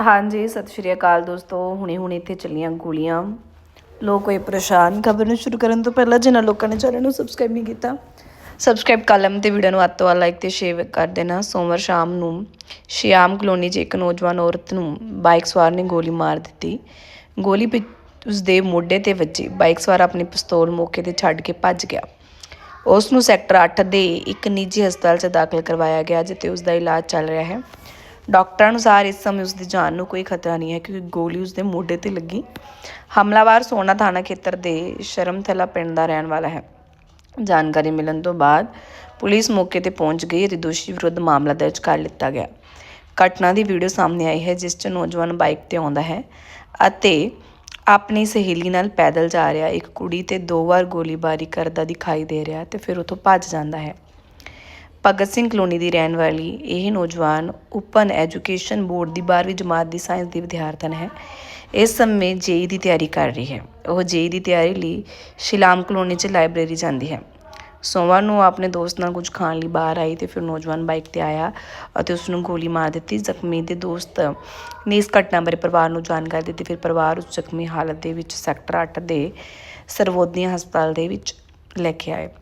ਹਾਂਜੀ, ਸਤਿ ਸ਼੍ਰੀ ਅਕਾਲ ਦੋਸਤੋ ਹੁਣੇ ਹੁਣੇ ਇੱਥੇ ਚੱਲੀਆਂ ਗੋਲੀਆਂ। ਲੋਕ ਹੋਏ ਪਰੇਸ਼ਾਨ। ਖਬਰ ਨੂੰ ਸ਼ੁਰੂ ਕਰਨ ਤੋਂ ਪਹਿਲਾਂ ਜਿਨ੍ਹਾਂ ਲੋਕਾਂ ਨੇ ਚੈਨਲ ਨੂੰ ਸਬਸਕ੍ਰਾਈਬ ਨਹੀਂ ਕੀਤਾ ਸਬਸਕ੍ਰਾਈਬ ਕਰ ਤੇ ਵੀਡੀਓ ਨੂੰ ਅੱਤ ਤੋਂ ਲਾਈਕ ਤੇ ਸ਼ੇਅਰ ਕਰ ਦੇਣਾ। ਸੋਮਵਾਰ ਸ਼ਾਮ ਨੂੰ ਸ਼ਿਆਮ ਕਲੋਨੀ 'ਚ ਇੱਕ ਨੌਜਵਾਨ ਔਰਤ ਨੂੰ ਬਾਈਕ ਸਵਾਰ ਨੇ ਗੋਲੀ ਮਾਰ ਦਿੱਤੀ। ਗੋਲੀ ਪਿ- ਉਸਦੇ ਮੋਢੇ ਤੇ ਵੱਜੀ। ਬਾਈਕ ਸਵਾਰ ਆਪਣੀ ਪਿਸਤੌਲ ਮੌਕੇ ਤੇ ਛੱਡ ਕੇ ਭੱਜ ਗਿਆ। ਉਸ ਨੂੰ ਸੈਕਟਰ 8 ਦੇ ਇੱਕ ਨਿੱਜੀ ਹਸਪਤਾਲ 'ਚ ਦਾਖਲ ਕਰਵਾਇਆ ਗਿਆ, ਜਿੱਥੇ ਉਸ ਦਾ ਇਲਾਜ ਚੱਲ ਰਿਹਾ ਹੈ। ਡਾਕਟਰਾਂ ਅਨੁਸਾਰ ਇਸ ਸਮੇਂ ਉਸ ਦੀ ਜਾਨ ਨੂੰ ਕੋਈ ਖਤਰਾ ਨਹੀਂ ਹੈ ਕਿਉਂਕਿ ਗੋਲੀ ਉਸ ਦੇ ਮੋਢੇ ਤੇ ਲੱਗੀ। ਹਮਲਾਵਰ ਸੋਨਾ ਥਾਣਾ ਖੇਤਰ ਦੇ ਸ਼ਰਮਥਲਾ ਪਿੰਡ ਦਾ ਰਹਿਣ ਵਾਲਾ ਹੈ। ਜਾਣਕਾਰੀ ਮਿਲਣ ਤੋਂ ਬਾਅਦ ਪੁਲਿਸ ਮੌਕੇ ਤੇ ਪਹੁੰਚ ਗਈ ਅਤੇ ਦੋਸ਼ੀ ਵਿਰੁੱਧ ਮਾਮਲਾ ਦਰਜ ਕਰ ਲਿੱਤਾ ਗਿਆ। ਘਟਨਾ ਦੀ ਵੀਡੀਓ ਸਾਹਮਣੇ ਆਈ ਹੈ, ਜਿਸ 'ਚ ਨੌਜਵਾਨ ਬਾਈਕ ਤੇ ਆਉਂਦਾ ਹੈ ਅਤੇ ਆਪਣੀ ਸਹੇਲੀ ਨਾਲ ਪੈਦਲ ਜਾ ਰਿਹਾ। ਇੱਕ ਕੁੜੀ ਤੇ ਦੋ ਵਾਰ ਗੋਲੀਬਾਰੀ ਕਰਦਾ ਦਿਖਾਈ ਦੇ ਰਿਹਾ ਤੇ ਫਿਰ ਉੱਥੋਂ ਭੱਜ ਜਾਂਦਾ ਹੈ। ਭਗਤ ਸਿੰਘ ਕਲੋਨੀ ਦੀ ਰਹਿਣ ਵਾਲੀ ਇਹ ਨੌਜਵਾਨ ਓਪਨ ਐਜੂਕੇਸ਼ਨ ਬੋਰਡ ਦੀ 12ਵੀਂ ਜਮਾਤ ਦੀ ਸਾਇੰਸ ਦੀ ਵਿਦਿਆਰਥਣ ਹੈ। ਇਸ ਸਮੇਂ ਜੇਈ ਦੀ ਤਿਆਰੀ ਕਰ ਰਹੀ ਹੈ। ਉਹ ਜੇਈ ਦੀ ਤਿਆਰੀ ਲਈ ਸ਼ਿਲਾਮ ਕਲੋਨੀ 'ਚ ਲਾਇਬ੍ਰੇਰੀ ਜਾਂਦੀ ਹੈ। ਸੋਮਵਾਰ ਨੂੰ ਉਹ ਆਪਣੇ ਦੋਸਤ ਨਾਲ ਕੁਝ ਖਾਣ ਲਈ ਬਾਹਰ ਆਈ ਤੇ ਫਿਰ ਨੌਜਵਾਨ ਬਾਈਕ ਤੇ ਆਇਆ ਅਤੇ ਉਸ ਨੂੰ ਗੋਲੀ ਮਾਰ ਦਿੱਤੀ। ਜ਼ਖਮੀ ਦੇ ਦੋਸਤ ਨੇ ਇਸ ਘਟਨਾ ਬਾਰੇ ਪਰਿਵਾਰ ਨੂੰ ਜਾਣਕਾਰੀ ਦਿੱਤੀ। ਫਿਰ ਪਰਿਵਾਰ ਉਸ ਜ਼ਖਮੀ ਹਾਲਤ ਦੇ ਵਿੱਚ ਸੈਕਟਰ 8 ਦੇ ਸਰਵੋਦਿਆ ਹਸਪਤਾਲ ਦੇ ਵਿੱਚ ਲੈ ਕੇ ਆਏ।